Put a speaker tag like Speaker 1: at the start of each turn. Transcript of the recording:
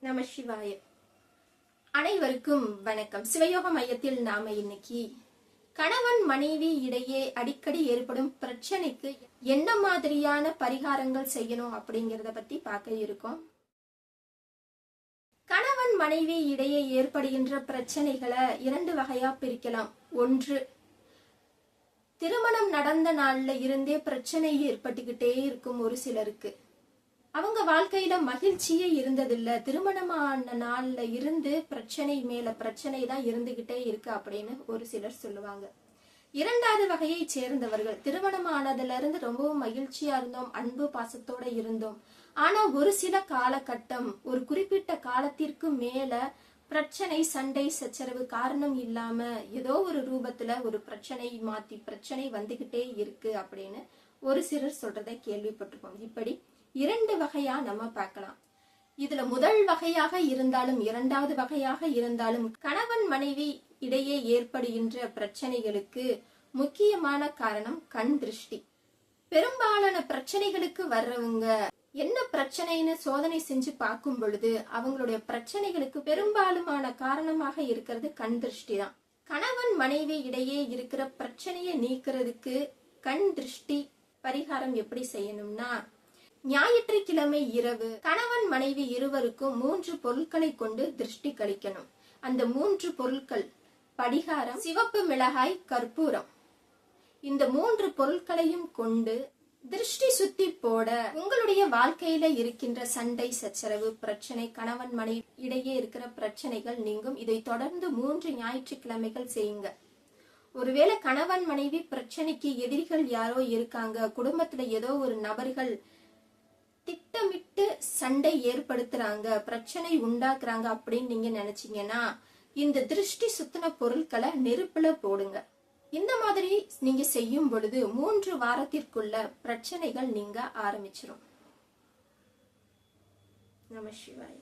Speaker 1: நம சிவாய. அனைவருக்கும் வணக்கம். சிவயோக மையத்தில் நாம இன்னைக்கு கணவன் மனைவி இடையே அடிக்கடி ஏற்படும் பிரச்சனைக்கு என்ன மாதிரியான பரிகாரங்கள் செய்யணும் அப்படிங்கறத பத்தி பார்க்க இருக்கோம். கணவன் மனைவி இடையே ஏற்படுகின்ற பிரச்சனைகளை இரண்டு வகையா பிரிக்கலாம். ஒன்று திருமணம் நடந்த நாள்ல இருந்தே பிரச்சனை ஏற்பட்டுக்கிட்டே இருக்கும் ஒரு சிலருக்கு. அவங்க வாழ்க்கையில மகிழ்ச்சியே இருந்ததில்ல. திருமணமான நாள்ல இருந்து பிரச்சனை மேல பிரச்சனை தான் இருந்துகிட்டே இருக்கு அப்படின்னு ஒரு சிலர் சொல்லுவாங்க. இரண்டாவது வகையை சேர்ந்தவர்கள். திருமணமானதுல இருந்து ரொம்பவும் மகிழ்ச்சியா இருந்தோம் அன்பு பாசத்தோட இருந்தோம். ஆனா ஒரு சில காலகட்டம் ஒரு குறிப்பிட்ட காலத்திற்கு மேல பிரச்சனை சண்டை சச்சரவு காரணம் இல்லாம ஏதோ ஒரு ரூபத்துல ஒரு பிரச்சனை மாத்தி பிரச்சனை வந்துகிட்டே இருக்கு அப்படின்னு ஒரு சிலர் சொல்றதை கேள்விப்பட்டிருக்கோம். இப்படி இரண்டு வகையா நம்ம பார்க்கலாம். இதுல முதல் வகையாக இருந்தாலும் இரண்டாவது வகையாக இருந்தாலும் கணவன் மனைவி இடையே ஏற்படுகின்ற பிரச்சனைகளுக்கு முக்கியமான காரணம் கண் திருஷ்டி. பெரும்பாலான பிரச்சனைகளுக்கு வர்றவங்க என்ன பிரச்சனைன்னு சோதனை செஞ்சு பார்க்கும் பொழுது அவங்களுடைய பிரச்சனைகளுக்கு பெரும்பாலுமான காரணமாக இருக்கிறது கண் திருஷ்டி தான் கணவன் மனைவி இடையே இருக்கிற பிரச்சனையை நீக்கிறதுக்கு கண் திருஷ்டி பரிகாரம் எப்படி செய்யணும்னா ஞாயிற்றுக்கிழமை இரவு கணவன் மனைவி இருவருக்கும் மூன்று பொருட்களை கொண்டு திருஷ்டி கழிக்கணும். அந்த மூன்று பொருட்கள் படிகாரம் சிவப்பு மிளகாய் கற்பூரம். இந்த மூன்று பொருட்களையும் கொண்டு திருஷ்டி சுத்தி போட உங்களுடைய வாழ்க்கையில இருக்கின்ற சண்டை சச்சரவு பிரச்சனை கணவன் மனைவி இடையே இருக்கிற பிரச்சனைகள் நீங்கும். இதை தொடர்ந்து மூன்று ஞாயிற்றுக்கிழமைகள் செய்யுங்க. ஒருவேளை கணவன் மனைவி பிரச்சனைக்கு எதிரிகள் யாரோ இருக்காங்க குடும்பத்துல ஏதோ ஒரு நபர்கள் திட்டமிட்டு சண்டை ஏற்படுத்துறாங்க பிரச்சனை உண்டாக்குறாங்க அப்படின்னு நீங்க நினைச்சீங்கன்னா இந்த திருஷ்டி சுத்தின பொருட்களை நெருப்புல போடுங்க. இந்த மாதிரி நீங்க செய்யும் பொழுது மூன்று வாரத்திற்குள்ள பிரச்சனைகள் நீங்க ஆரம்பிச்சிடும் நம சிவாய்.